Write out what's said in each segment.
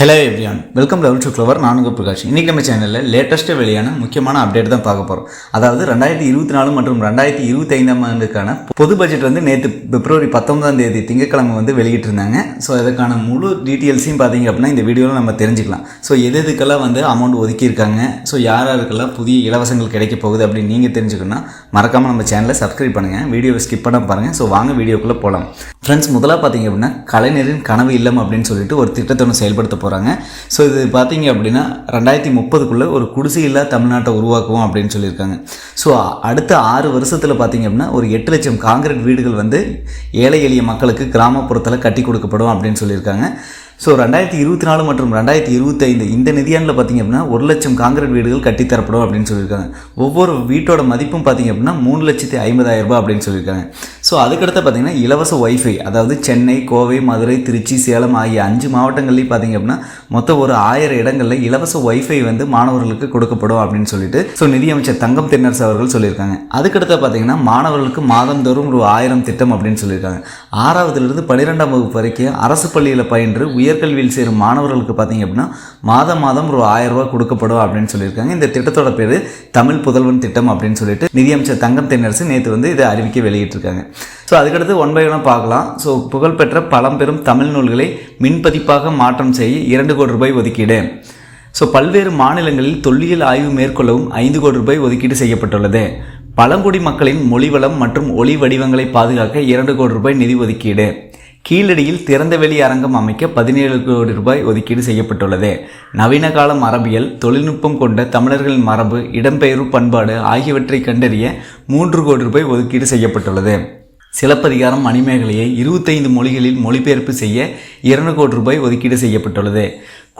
Hello everyone welcome level to flower நான்கு பிரகாஷ். இன்றைக்கி நம்ம சேனலில் லேட்டஸ்ட்டு வெளியான முக்கியமான அப்டேட் தான் பார்க்க போகிறோம் அதாவது ரெண்டாயிரத்தி இருபத்தி நாலு மற்றும் ரெண்டாயிரத்தி இருபத்தி ஐந்தாம் ஆண்டுக்கான பொது பட்ஜெட் வந்து நேற்று பிப்ரவரி பத்தொன்பதாம் தேதி திங்கட்கிழமை வந்து வெளியிட்டிருந்தாங்க. ஸோ அதுக்கான முழு டீட்டெயில்ஸையும் பார்த்தீங்க அப்படின்னா இந்த வீடியோவில் நம்ம தெரிஞ்சுக்கலாம். ஸோ எது எதுக்கெல்லாம் வந்து அமௌண்ட் ஒதுக்கியிருக்காங்க? ஸோ யார் யாருக்கெல்லாம் புதிய இலவசங்கள் கிடைக்க போகுது அப்படின்னு நீங்கள் தெரிஞ்சுக்கணும்னா மறக்காமல் நம்ம சேனலை சப்ஸ்கிரைப் பண்ணுங்கள் வீடியோவை ஸ்கிப் பண்ண பாருங்கள் ஸோ வாங்க வீடியோக்குள்ளே போகலாம் ஃப்ரெண்ட்ஸ் முதலாக பார்த்தீங்க அப்படின்னா கலைஞரின் கனவு இல்லம் அப்படின்னு சொல்லிட்டு ஒரு திட்டத்தை ஒன்று செயல்படுத்த போகிறாங்க ஸோ இது பார்த்தீங்க அப்படின்னா ரெண்டாயிரத்தி முப்பதுக்குள்ளே ஒரு குடிசை இல்லா தமிழ்நாட்டை உருவாக்குவோம் அப்படின்னு சொல்லியிருக்காங்க. ஸோ அடுத்த ஆறு வருஷத்தில் பார்த்தீங்க அப்படின்னா ஒரு எட்டு லட்சம் காங்கிரீட் வீடுகள் வந்து ஏழை எளிய மக்களுக்கு கிராமப்புறத்தில் கட்டி கொடுக்கப்படும் அப்படின்னு சொல்லியிருக்காங்க. ஸோ ரெண்டாயிரத்தி இருபத்தி நாலு மற்றும் ரெண்டாயிரத்தி இருபத்தைந்து இந்த நிதியாண்டில் பார்த்தீங்க அப்படின்னா ஒரு லட்சம் காங்கிரீட் வீடுகள் கட்டித்தரப்படும் அப்படின்னு சொல்லியிருக்காங்க. ஒவ்வொரு வீட்டோட மதிப்பும் பார்த்தீங்க அப்படின்னா மூணு லட்சத்தி ஐம்பதாயிரம் ரூபாய் அப்படின்னு சொல்லியிருக்காங்க. ஸோ அதுக்கடுத்து பார்த்தீங்கன்னா இலவச ஒய்ஃபை அதாவது சென்னை கோவை மதுரை திருச்சி சேலம் ஆகிய அஞ்சு மாவட்டங்கள்லேயும் பார்த்தீங்க அப்படின்னா மொத்தம் ஒரு ஆயிரம் இடங்களில் இலவச ஒய்ஃபை வந்து மாணவர்களுக்கு கொடுக்கப்படும் அப்படின்னு சொல்லிட்டு ஸோ நிதியமைச்சர் தங்கம் தென்னரசு அவர்கள் சொல்லியிருக்காங்க. அதுக்கடுத்து பார்த்தீங்கன்னா மாணவர்களுக்கு மாதந்தோறும் ஒரு ஆயிரம் திட்டம் அப்படின்னு சொல்லியிருக்காங்க. ஆறாவதுலேருந்து பன்னிரெண்டாம் வகுப்பு வரைக்கும் அரசு பள்ளியில் பயின்று உயர் உயர்கல்வியில் சேரும் மாணவர்களுக்கு பார்த்தீங்க அப்படின்னா மாதம் மாதம் ஒரு ஆயிரம் ரூபாய் கொடுக்கப்படும் அப்படின்னு சொல்லியிருக்காங்க. இந்த திட்டத்தோட பேர் தமிழ் புதல்வன் திட்டம் அப்படின்னு சொல்லிட்டு நிதியமைச்சர் தங்கம் தென்னரசு நேற்று வந்து இதை அறிவிக்க வெளியிட்டிருக்காங்க. ஸோ அதுக்கடுத்து ஒன் பை ஒன்னாக பார்க்கலாம். ஸோ புகழ்பெற்ற பழம்பெரும் தமிழ் நூல்களை மின்பதிப்பாக மாற்றம் செய்ய இரண்டு கோடி ரூபாய் ஒதுக்கீடு. ஸோ பல்வேறு மாநிலங்களில் தொல்லியல் ஆய்வு மேற்கொள்ளவும் ஐந்து கோடி ரூபாய் ஒதுக்கீடு செய்யப்பட்டுள்ளது. பழங்குடி மக்களின் மொழிவளம் மற்றும் ஒளி வடிவங்களை பாதுகாக்க இரண்டு கோடி ரூபாய் நிதி ஒதுக்கீடு. கீழடியில் திறந்தவெளி அரங்கம் அமைக்க பதினேழு கோடி ரூபாய் ஒதுக்கீடு செய்யப்பட்டுள்ளது. நவீன கால மரபியல் தொழில்நுட்பம் கொண்ட தமிழர்களின் மரபு இடம்பெயர்வு பண்பாடு ஆகியவற்றை கண்டறிய மூன்று கோடி ரூபாய் ஒதுக்கீடு செய்யப்பட்டுள்ளது. சிலப்பதிகாரம் மணிமேகலையை இருபத்தைந்து மொழிகளில் மொழிபெயர்ப்பு செய்ய இரண்டு கோடி ரூபாய் ஒதுக்கீடு செய்யப்பட்டுள்ளது.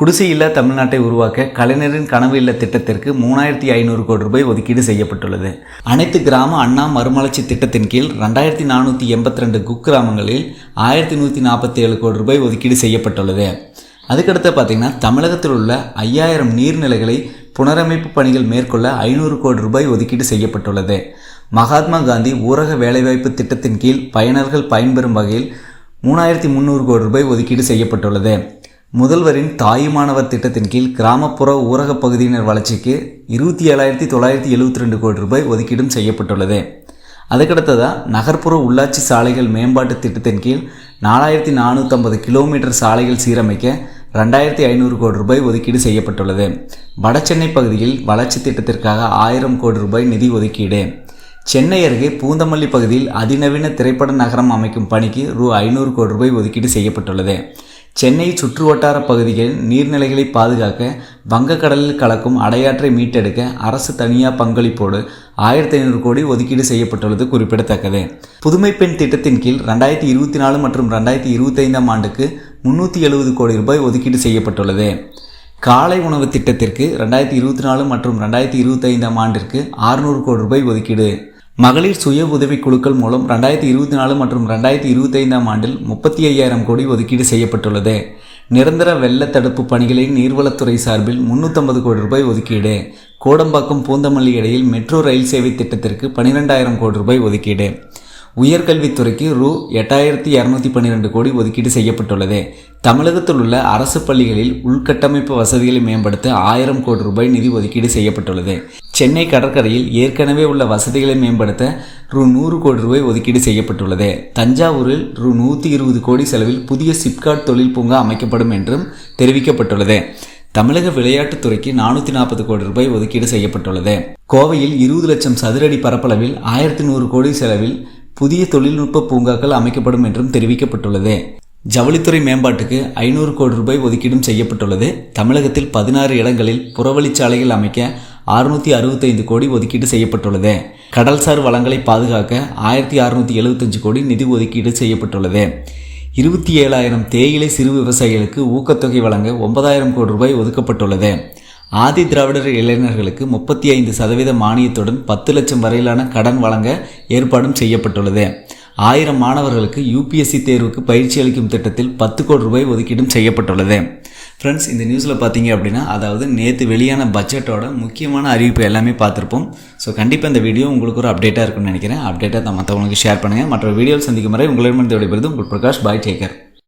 குடிசை இல்லா தமிழ்நாட்டை உருவாக்க கலைஞரின் கனவு இல்ல திட்டத்திற்கு மூணாயிரத்தி ஐநூறு கோடி ரூபாய் ஒதுக்கீடு செய்யப்பட்டுள்ளது. அனைத்து கிராம அண்ணா மறுமலர்ச்சி திட்டத்தின் கீழ் ரெண்டாயிரத்தி நானூற்றி எண்பத்தி ரெண்டு குக்கிராமங்களில் ஆயிரத்தி நூற்றி நாற்பத்தி ஏழு கோடி ரூபாய் ஒதுக்கீடு செய்யப்பட்டுள்ளது. அதுக்கடுத்து பார்த்திங்கன்னா தமிழகத்தில் உள்ள ஐயாயிரம் நீர்நிலைகளை புனரமைப்பு பணிகள் மேற்கொள்ள ஐநூறு கோடி ரூபாய் ஒதுக்கீடு செய்யப்பட்டுள்ளது. மகாத்மா காந்தி ஊரக வேலைவாய்ப்பு திட்டத்தின் கீழ் பயனர்கள் பயன்பெறும் வகையில் மூணாயிரத்தி முந்நூறு கோடி ரூபாய் ஒதுக்கீடு செய்யப்பட்டுள்ளது. முதல்வரின் தாயுமானவர் திட்டத்தின் கீழ் கிராமப்புற ஊரகப் பகுதியினர் வளர்ச்சிக்கு இருபத்தி ஏழாயிரத்தி தொள்ளாயிரத்தி எழுபத்தி ரெண்டு கோடி ரூபாய் ஒதுக்கீடும் செய்யப்பட்டுள்ளது. அதுக்கடுத்ததாக நகர்ப்புற உள்ளாட்சி சாலைகள் மேம்பாட்டு திட்டத்தின் கீழ் நாலாயிரத்தி நானூற்றம்பது கிலோமீட்டர் சாலைகள் சீரமைக்க ரெண்டாயிரத்தி ஐநூறு கோடி ரூபாய் ஒதுக்கீடு செய்யப்பட்டுள்ளது. வடசென்னை பகுதியில் வளர்ச்சி திட்டத்திற்காக ஆயிரம் கோடி ரூபாய் நிதி ஒதுக்கீடு. சென்னை அருகே பூந்தமல்லி பகுதியில் அதிநவீன திரைப்பட நகரம் அமைக்கும் பணிக்கு ரூ ஐநூறு கோடி ரூபாய் ஒதுக்கீடு செய்யப்பட்டுள்ளது. சென்னை சுற்றுவட்டார பகுதிகளில் நீர்நிலைகளை பாதுகாக்க வங்கக்கடலில் கலக்கும் அடையாற்றை மீட்டெடுக்க அரசு தனியார் பங்களிப்போடு ஆயிரத்தி ஐநூறு கோடி ஒதுக்கீடு செய்யப்பட்டுள்ளது குறிப்பிடத்தக்கது. புதுமை பெண் திட்டத்தின் கீழ் ரெண்டாயிரத்தி இருபத்தி நாலு மற்றும் ரெண்டாயிரத்தி இருபத்தைந்தாம் ஆண்டுக்கு முன்னூற்றி எழுபது கோடி ரூபாய் ஒதுக்கீடு செய்யப்பட்டுள்ளது. காலை உணவு திட்டத்திற்கு ரெண்டாயிரத்தி இருபத்தி நாலு மற்றும் ரெண்டாயிரத்தி இருபத்தைந்தாம் ஆண்டிற்கு ஆறுநூறு கோடி ரூபாய் ஒதுக்கீடு. மகளிர் சுய உதவிக் குழுக்கள் மூலம் ரெண்டாயிரத்தி இருபத்தி நாலு மற்றும் ரெண்டாயிரத்தி இருபத்தைந்தாம் ஆண்டில் முப்பத்தி ஐயாயிரம் கோடி ஒதுக்கீடு செய்யப்பட்டுள்ளது. நிரந்தர வெள்ள தடுப்பு பணிகளை நீர்வளத்துறை சார்பில் முன்னூற்றம்பது கோடி ரூபாய் ஒதுக்கீடு. கோடம்பாக்கம் பூந்தமல்லி இடையில் மெட்ரோ ரயில் சேவை திட்டத்திற்கு பனிரெண்டாயிரம் கோடி ரூபாய் ஒதுக்கீடு. உயர்கல்வித்துறைக்கு ரூ. எட்டாயிரத்தி இரநூத்தி பன்னிரெண்டு கோடி ஒதுக்கீடு செய்யப்பட்டுள்ளது. தமிழகத்தில் உள்ள அரசு பள்ளிகளில் உள்கட்டமைப்பு வசதிகளை மேம்படுத்த ஆயிரம் கோடி ரூபாய் நிதி ஒதுக்கீடு செய்யப்பட்டுள்ளது. சென்னை கடற்கரையில் ஏற்கனவே உள்ள வசதிகளை மேம்படுத்த ரூ. நூறு கோடி ரூபாய் ஒதுக்கீடு செய்யப்பட்டுள்ளது. தஞ்சாவூரில் ரூ. நூற்றி இருபது கோடி செலவில் புதிய சிப்காட் தொழில் பூங்கா அமைக்கப்படும் என்றும் தெரிவிக்கப்பட்டுள்ளது. தமிழக விளையாட்டுத்துறைக்கு நானூற்றி நாற்பது கோடி ரூபாய் ஒதுக்கீடு செய்யப்பட்டுள்ளது. கோவையில் இருபது லட்சம் சதுரடி பரப்பளவில் ஆயிரத்தி நூறு கோடி செலவில் புதிய தொழில்நுட்ப பூங்காக்கள் அமைக்கப்படும் என்றும் தெரிவிக்கப்பட்டுள்ளது. ஜவுளித்துறை மேம்பாட்டுக்கு ஐநூறு கோடி ரூபாய் ஒதுக்கீடும் செய்யப்பட்டுள்ளது. தமிழகத்தில் பதினாறு இடங்களில் புறவழிச்சாலைகள் அமைக்க அறுநூற்றி அறுபத்தைந்து கோடி ஒதுக்கீடு செய்யப்பட்டுள்ளது. கடல்சார் வளங்களை பாதுகாக்க ஆயிரத்தி அறுநூற்றி எழுபத்தஞ்சு கோடி நிதி ஒதுக்கீடு செய்யப்பட்டுள்ளது. இருபத்தி ஏழாயிரம் தேயிலை சிறு விவசாயிகளுக்கு ஊக்கத்தொகை வழங்க ஒன்பதாயிரம் கோடி ரூபாய் ஒதுக்கப்பட்டுள்ளது. ஆதி திராவிடர் இளைஞர்களுக்கு முப்பத்தி ஐந்து சதவீத மானியத்துடன் பத்து லட்சம் வரையிலான கடன் வழங்க ஏற்பாடும் செய்யப்பட்டுள்ளது. ஆயிரம் மாணவர்களுக்கு யூபிஎஸ்சி தேர்வுக்கு பயிற்சி அளிக்கும் திட்டத்தில் பத்து கோடி ரூபாய் ஒதுக்கீடும் செய்யப்பட்டுள்ளது. ஃப்ரெண்ட்ஸ் இந்த நியூஸில் பார்த்தீங்க அப்படின்னா அதாவது நேற்று வெளியான பட்ஜெட்டோட முக்கியமான அறிவிப்பு எல்லாமே பார்த்துருப்போம். ஸோ கண்டிப்பாக இந்த வீடியோ உங்களுக்கு ஒரு அப்டேட்டாக இருக்கும்னு நினைக்கிறேன். அப்டேட்டாக மற்றவங்களுக்கு ஷேர் பண்ணுங்கள் மற்ற வீடியோவில் சந்திக்கும் வரை உங்களிடமிருந்து விடைபெறுது உங்கள் பிரகாஷ் பாய் டேக்கர்.